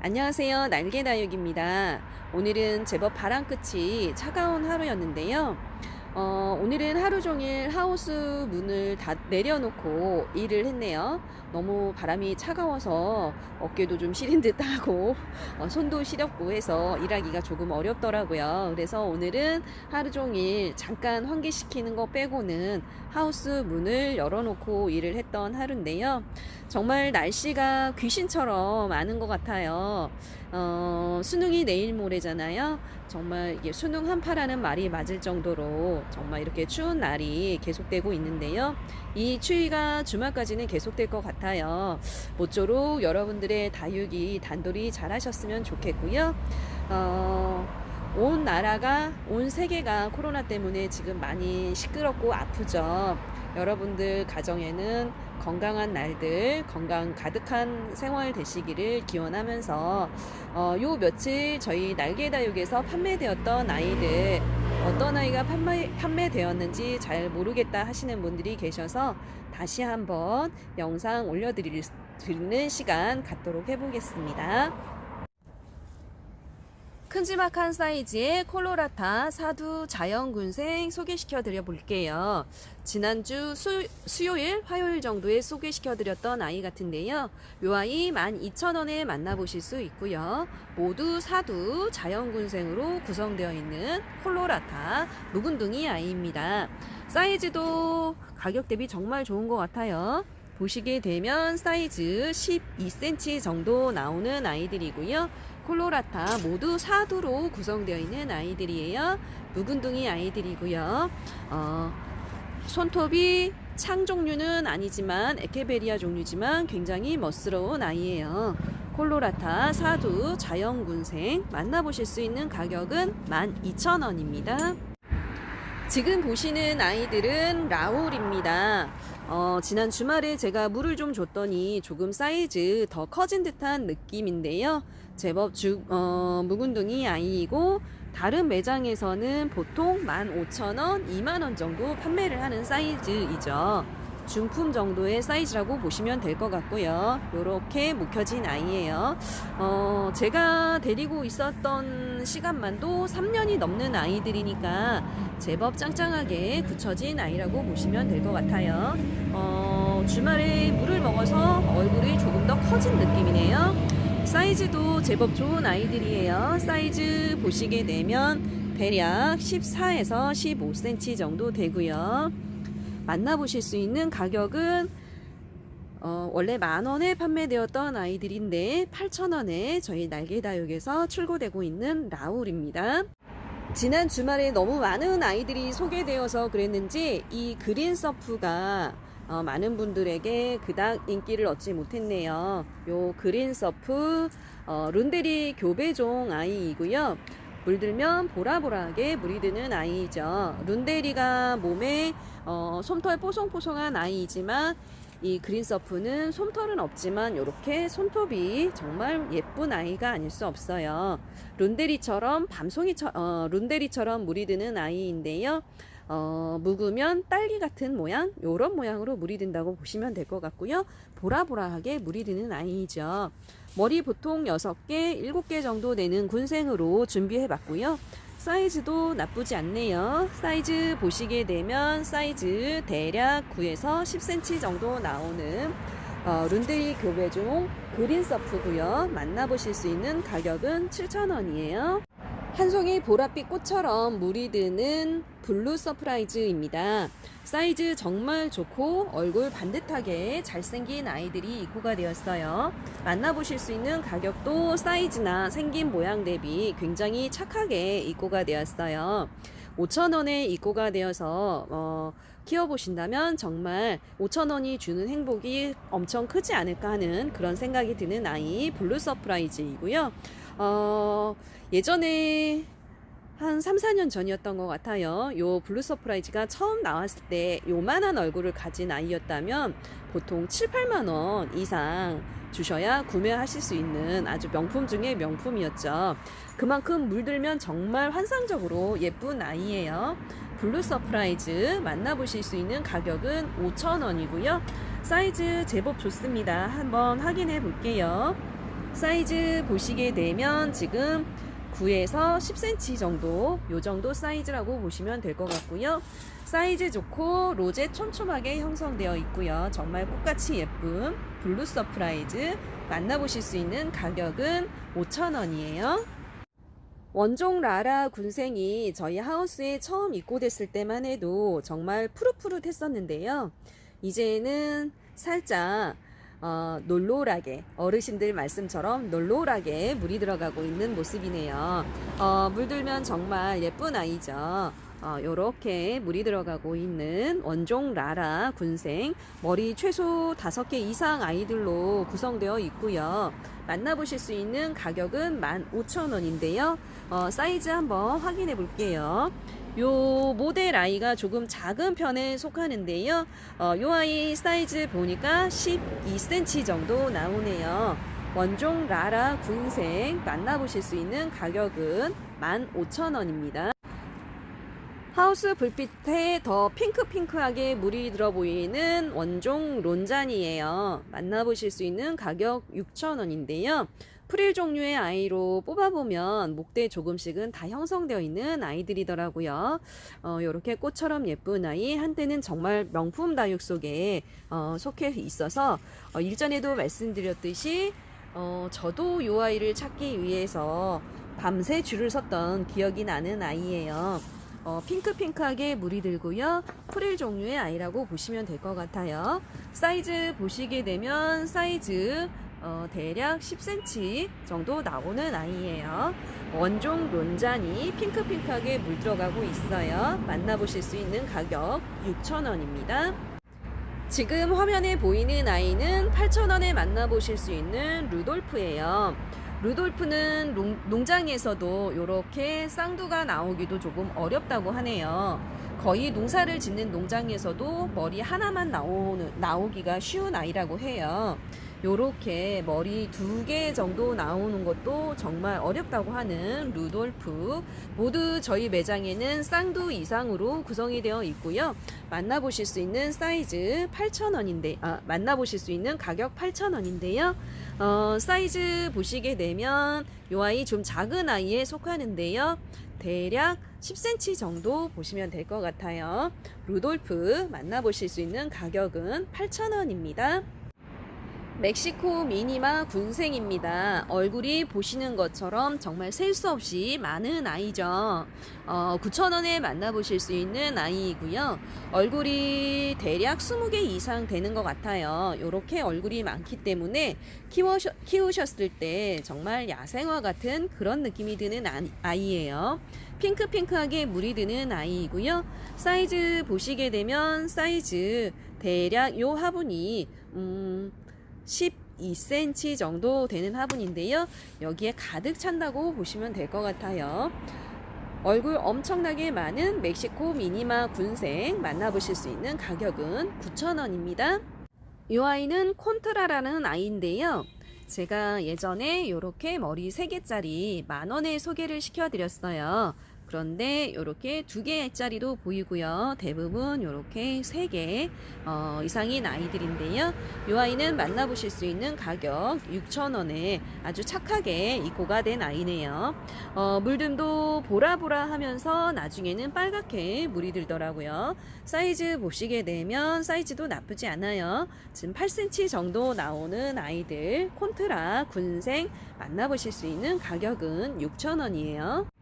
안녕하세요. 날개다육입니다. 오늘은 제법 바람 끝이 차가운 하루였는데요. 어, 오늘은 하루 종일 하우스 문을 다 내려놓고 일을 했네요. 너무 바람이 차가워서 어깨도 좀 시린 듯 하고 어, 손도 시렵고 해서 일하기가 조금 어렵더라고요. 그래서 오늘은 하루 종일 잠깐 환기시키는 거 빼고는 하우스 문을 열어놓고 일을 했던 하루인데요. 정말 날씨가 귀신처럼 많은 것 같아요. 어, 수능이 내일 모레잖아요. 정말 이게 수능 한파라는 말이 맞을 정도로 정말 이렇게 추운 날이 계속되고 있는데요. 이 추위가 주말까지는 계속될 것 같아요. 모쪼록 여러분들의 다육이 단돌이 잘 하셨으면 좋겠고요. 어, 온 나라가, 온 세계가 코로나 때문에 지금 많이 시끄럽고 아프죠. 여러분들 가정에는 건강한 날들, 건강 가득한 생활 되시기를 기원하면서 어, 요 며칠 저희 날개다육에서 판매되었던 아이들 어떤 아이가 판매, 판매되었는지 잘 모르겠다 하시는 분들이 계셔서 다시 한번 영상 올려드리는 시간 갖도록 해보겠습니다. 큼지막한 사이즈의 콜로라타 사두 자연군생 소개시켜 드려 볼게요. 지난주 수, 수요일, 화요일 정도에 소개시켜 드렸던 아이 같은데요. 요 아이 12,000원에 만나보실 수 있고요. 모두 사두 자연군생으로 구성되어 있는 콜로라타 묵은둥이 아이입니다. 사이즈도 가격 대비 정말 좋은 것 같아요. 보시게 되면 사이즈 12cm 정도 나오는 아이들이고요. 콜로라타 모두 사두로 구성되어 있는 아이들이에요. 묵은둥이 아이들이고요. 어, 손톱이 창 종류는 아니지만 에케베리아 종류지만 굉장히 멋스러운 아이예요. 콜로라타 사두 자연군생 만나보실 수 있는 가격은 12,000원입니다. 지금 보시는 아이들은 라울입니다. 어, 지난 주말에 제가 물을 좀 줬더니 조금 사이즈 더 커진 듯한 느낌인데요. 제법 주, 어, 묵은둥이 아이이고 다른 매장에서는 보통 15,000원, 2만원 정도 판매를 하는 사이즈이죠. 중품 정도의 사이즈라고 보시면 될 것 같고요. 이렇게 묵혀진 아이예요. 어, 제가 데리고 있었던 시간만도 3년이 넘는 아이들이니까 제법 짱짱하게 굳혀진 아이라고 보시면 될 것 같아요. 어, 주말에 물을 먹어서 얼굴이 조금 더 커진 느낌이네요. 사이즈도 제법 좋은 아이들이에요. 사이즈 보시게 되면 대략 14에서 15cm 정도 되고요. 만나보실 수 있는 가격은 어, 원래 만원에 판매되었던 아이들인데 8천원에 저희 날개다육에서 출고되고 있는 라울입니다. 지난 주말에 너무 많은 아이들이 소개되어서 그랬는지 이 그린 서프가 어, 많은 분들에게 그닥 인기를 얻지 못했네요. 요 그린 서프 어, 룬데리 교배종 아이이고요. 물들면 보라보라하게 물이 드는 아이죠. 룬데리가 몸에 어, 솜털 뽀송뽀송한 아이이지만 이 그린 서프는 솜털은 없지만 이렇게 손톱이 정말 예쁜 아이가 아닐 수 없어요. 룬데리처럼 밤송이 어, 룬데리처럼 물이 드는 아이인데요. 어, 묵으면 딸기 같은 모양, 요런 모양으로 물이 든다고 보시면 될 것 같고요. 보라보라하게 물이 드는 아이죠. 머리 보통 6개, 7개 정도 되는 군생으로 준비해 봤고요. 사이즈도 나쁘지 않네요. 사이즈 보시게 되면 사이즈 대략 9에서 10cm 정도 나오는 어, 룬데이 교배종 그린 서프고요. 만나보실 수 있는 가격은 7,000원이에요. 한 송이 보랏빛 꽃처럼 물이 드는 블루 서프라이즈입니다. 사이즈 정말 좋고 얼굴 반듯하게 잘생긴 아이들이 입고가 되었어요. 만나보실 수 있는 가격도 사이즈나 생긴 모양 대비 굉장히 착하게 입고가 되었어요. 5,000원에 입고가 되어서 어, 키워보신다면 정말 5,000원이 주는 행복이 엄청 크지 않을까 하는 그런 생각이 드는 아이 블루 서프라이즈이고요. 어, 예전에 한 3, 4년 전이었던 것 같아요. 요 블루 서프라이즈가 처음 나왔을 때 요만한 얼굴을 가진 아이였다면 보통 7, 8만 원 이상 주셔야 구매하실 수 있는 아주 명품 중의 명품이었죠. 그만큼 물들면 정말 환상적으로 예쁜 아이예요. 블루 서프라이즈 만나보실 수 있는 가격은 5,000원이고요. 사이즈 제법 좋습니다. 한번 확인해 볼게요. 사이즈 보시게 되면 지금 9에서 10cm 정도 요 정도 사이즈라고 보시면 될 것 같고요. 사이즈 좋고 로제 촘촘하게 형성되어 있고요. 정말 꽃같이 예쁜 블루 서프라이즈 만나보실 수 있는 가격은 5,000원이에요. 원종 라라 군생이 저희 하우스에 처음 입고됐을 때만 해도 정말 푸릇푸릇 했었는데요. 이제는 살짝 어, 놀놀하게 어르신들 말씀처럼 놀놀하게 물이 들어가고 있는 모습이네요. 어, 물들면 정말 예쁜 아이죠. 어, 요렇게 물이 들어가고 있는 원종 라라 군생 머리 최소 5개 이상 아이들로 구성되어 있고요. 만나보실 수 있는 가격은 15,000원인데요. 어, 사이즈 한번 확인해 볼게요. 요 모델 아이가 조금 작은 편에 속하는데요. 어, 요 아이 사이즈 보니까 12cm 정도 나오네요. 원종 라라 군생 만나보실 수 있는 가격은 15,000원입니다. 하우스 불빛에 더 핑크핑크하게 물이 들어 보이는 원종 론잔이에요. 만나보실 수 있는 가격 6,000원인데요. 프릴 종류의 아이로 뽑아보면 목대 조금씩은 다 형성되어 있는 아이들이더라고요. 어, 이렇게 꽃처럼 예쁜 아이, 한때는 정말 명품 다육 속에 어, 속해 있어서 어, 일전에도 말씀드렸듯이 어, 저도 이 아이를 찾기 위해서 밤새 줄을 섰던 기억이 나는 아이예요. 어, 핑크핑크하게 물이 들고요. 프릴 종류의 아이라고 보시면 될 것 같아요. 사이즈 보시게 되면 사이즈 어, 대략 10cm 정도 나오는 아이예요. 원종 론잔이 핑크핑크하게 물 들어가고 있어요. 만나보실 수 있는 가격 6,000원입니다. 지금 화면에 보이는 아이는 8,000원에 만나보실 수 있는 루돌프예요. 루돌프는 농, 농장에서도 이렇게 쌍두가 나오기도 조금 어렵다고 하네요. 거의 농사를 짓는 농장에서도 머리 하나만 나오는, 나오기가 쉬운 아이라고 해요. 요렇게 머리 두 개 정도 나오는 것도 정말 어렵다고 하는 루돌프 모두 저희 매장에는 쌍두 이상으로 구성이 되어 있고요 만나보실 수 있는 사이즈 8,000원인데 아, 만나보실 수 있는 가격 8,000원인데요 어, 사이즈 보시게 되면 요 아이 좀 작은 아이에 속하는데요. 대략 10cm 정도 보시면 될 것 같아요. 루돌프 만나보실 수 있는 가격은 8,000원입니다 멕시코 미니마 군생입니다. 얼굴이 보시는 것처럼 정말 셀 수 없이 많은 아이죠. 어, 9,000원에 만나보실 수 있는 아이이고요. 얼굴이 대략 20개 이상 되는 것 같아요. 이렇게 얼굴이 많기 때문에 키워셔, 키우셨을 때 정말 야생화 같은 그런 느낌이 드는 아이예요. 핑크핑크하게 물이 드는 아이이고요. 사이즈 보시게 되면 사이즈 대략 요 화분이 음, 12cm 정도 되는 화분인데요. 여기에 가득 찬다고 보시면 될 것 같아요. 얼굴 엄청나게 많은 멕시코 미니마 군생 만나보실 수 있는 가격은 9,000원입니다. 이 아이는 콘트라라는 아이인데요. 제가 예전에 이렇게 머리 3개짜리 만원에 소개를 시켜드렸어요. 그런데 이렇게 두 개짜리도 보이고요. 대부분 이렇게 세개 어, 이상인 아이들인데요. 이 아이는 만나보실 수 있는 가격 6,000원에 아주 착하게 입고가 된 아이네요. 어, 물듬도 보라보라 하면서 나중에는 빨갛게 물이 들더라고요. 사이즈 보시게 되면 사이즈도 나쁘지 않아요. 지금 8cm 정도 나오는 아이들 콘트라 군생 만나보실 수 있는 가격은 6,000원이에요.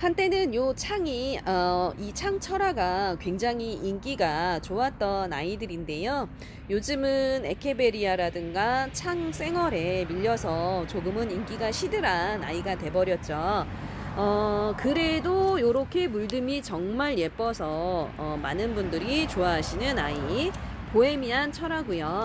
한때는 요 창이 어, 이 창 철화가 굉장히 인기가 좋았던 아이들인데요. 요즘은 에케베리아라든가 창 쌩얼에 밀려서 조금은 인기가 시들한 아이가 돼버렸죠. 어, 그래도 이렇게 물듬이 정말 예뻐서 어, 많은 분들이 좋아하시는 아이 보헤미안 철화고요.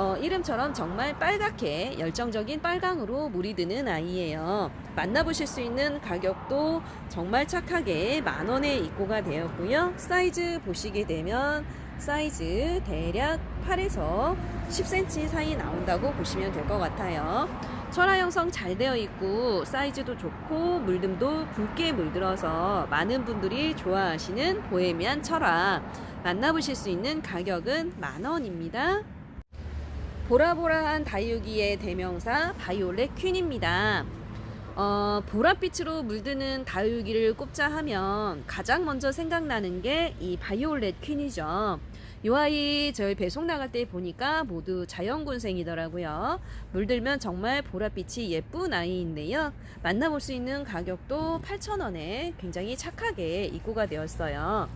어, 이름처럼 정말 빨갛게 열정적인 빨강으로 물이 드는 아이예요. 만나보실 수 있는 가격도 정말 착하게 만 원에 입고가 되었고요. 사이즈 보시게 되면 사이즈 대략 8에서 10cm 사이 나온다고 보시면 될 것 같아요. 철화 형성 잘 되어 있고 사이즈도 좋고 물듬도 붉게 물들어서 많은 분들이 좋아하시는 보헤미안 철화 만나보실 수 있는 가격은 만 원입니다. 보라보라한 다육이의 대명사 바이올렛 퀸입니다. 어, 보랏빛으로 물드는 다육이를 꼽자 하면 가장 먼저 생각나는 게 이 바이올렛 퀸이죠. 이 아이 저희 배송 나갈 때 보니까 모두 자연군생이더라고요. 물들면 정말 보랏빛이 예쁜 아이인데요. 만나볼 수 있는 가격도 8,000원에 굉장히 착하게 입고가 되었어요.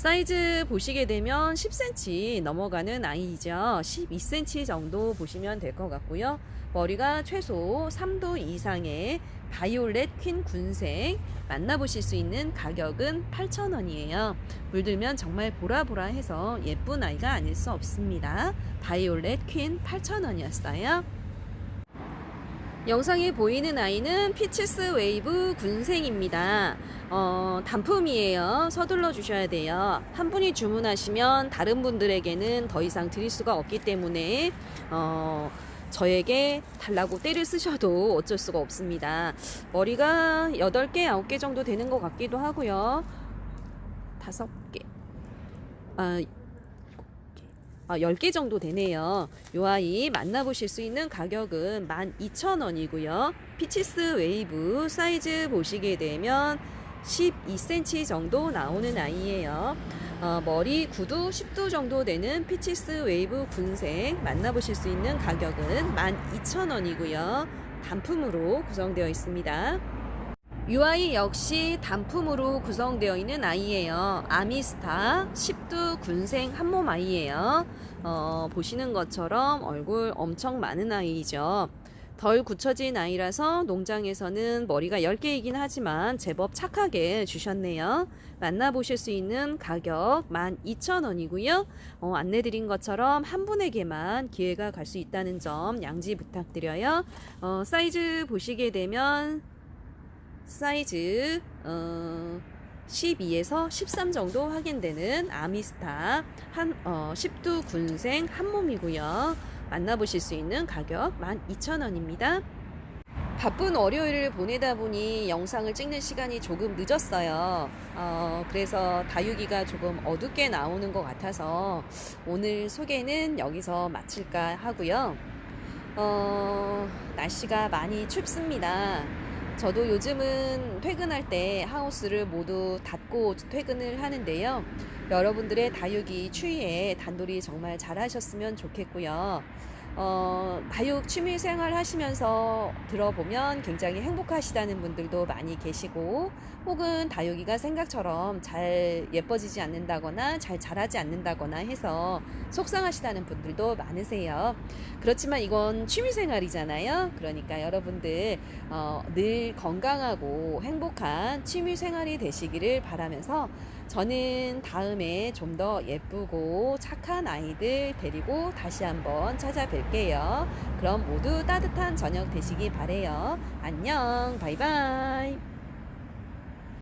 사이즈 보시게 되면 10cm 넘어가는 아이이죠. 12cm 정도 보시면 될 것 같고요. 머리가 최소 3도 이상의 바이올렛 퀸 군생 만나보실 수 있는 가격은 8,000원이에요. 물들면 정말 보라보라 해서 예쁜 아이가 아닐 수 없습니다. 바이올렛 퀸 8,000원이었어요. 영상에 보이는 아이는 피치스 웨이브 군생입니다. 어, 단품이에요. 서둘러 주셔야 돼요. 한 분이 주문하시면 다른 분들에게는 더 이상 드릴 수가 없기 때문에 어, 저에게 달라고 때를 쓰셔도 어쩔 수가 없습니다. 머리가 8개, 9개 정도 되는 것 같기도 하고요. 5개. 아, 아, 10개 정도 되네요. 요 아이 만나보실 수 있는 가격은 12,000원이고요. 피치스 웨이브 사이즈 보시게 되면 12cm 정도 나오는 아이예요. 어, 머리 9도, 10도 정도 되는 피치스 웨이브 군생 만나보실 수 있는 가격은 12,000원이고요. 단품으로 구성되어 있습니다. UI 역시 단품으로 구성되어 있는 아이예요. 아미스타 10두 군생 한몸 아이예요. 어, 보시는 것처럼 얼굴 엄청 많은 아이죠. 덜 굳혀진 아이라서 농장에서는 머리가 10개이긴 하지만 제법 착하게 주셨네요. 만나보실 수 있는 가격 12,000원이고요. 어, 안내드린 것처럼 한 분에게만 기회가 갈 수 있다는 점 양지 부탁드려요. 어, 사이즈 보시게 되면 사이즈 어, 12에서 13 정도 확인되는 아미스타 한 어, 10두 군생 한 몸이고요. 만나보실 수 있는 가격 12,000원입니다. 바쁜 월요일을 보내다 보니 영상을 찍는 시간이 조금 늦었어요. 어, 그래서 다육이가 조금 어둡게 나오는 것 같아서 오늘 소개는 여기서 마칠까 하고요. 어, 날씨가 많이 춥습니다. 저도 요즘은 퇴근할 때 하우스를 모두 닫고 퇴근을 하는데요. 여러분들의 다육이 추위에 단돌이 정말 잘 하셨으면 좋겠고요. 어, 다육 취미 생활 하시면서 들어보면 굉장히 행복하시다는 분들도 많이 계시고, 혹은 다육이가 생각처럼 잘 예뻐지지 않는다거나 잘 자라지 않는다거나 해서 속상하시다는 분들도 많으세요. 그렇지만 이건 취미 생활이잖아요. 그러니까 여러분들 어, 늘 건강하고 행복한 취미 생활이 되시기를 바라면서 저는 다음에 좀 더 예쁘고 착한 아이들 데리고 다시 한번 찾아뵐게요. 그럼 모두 따뜻한 저녁 되시기 바래요. 안녕, 바이바이.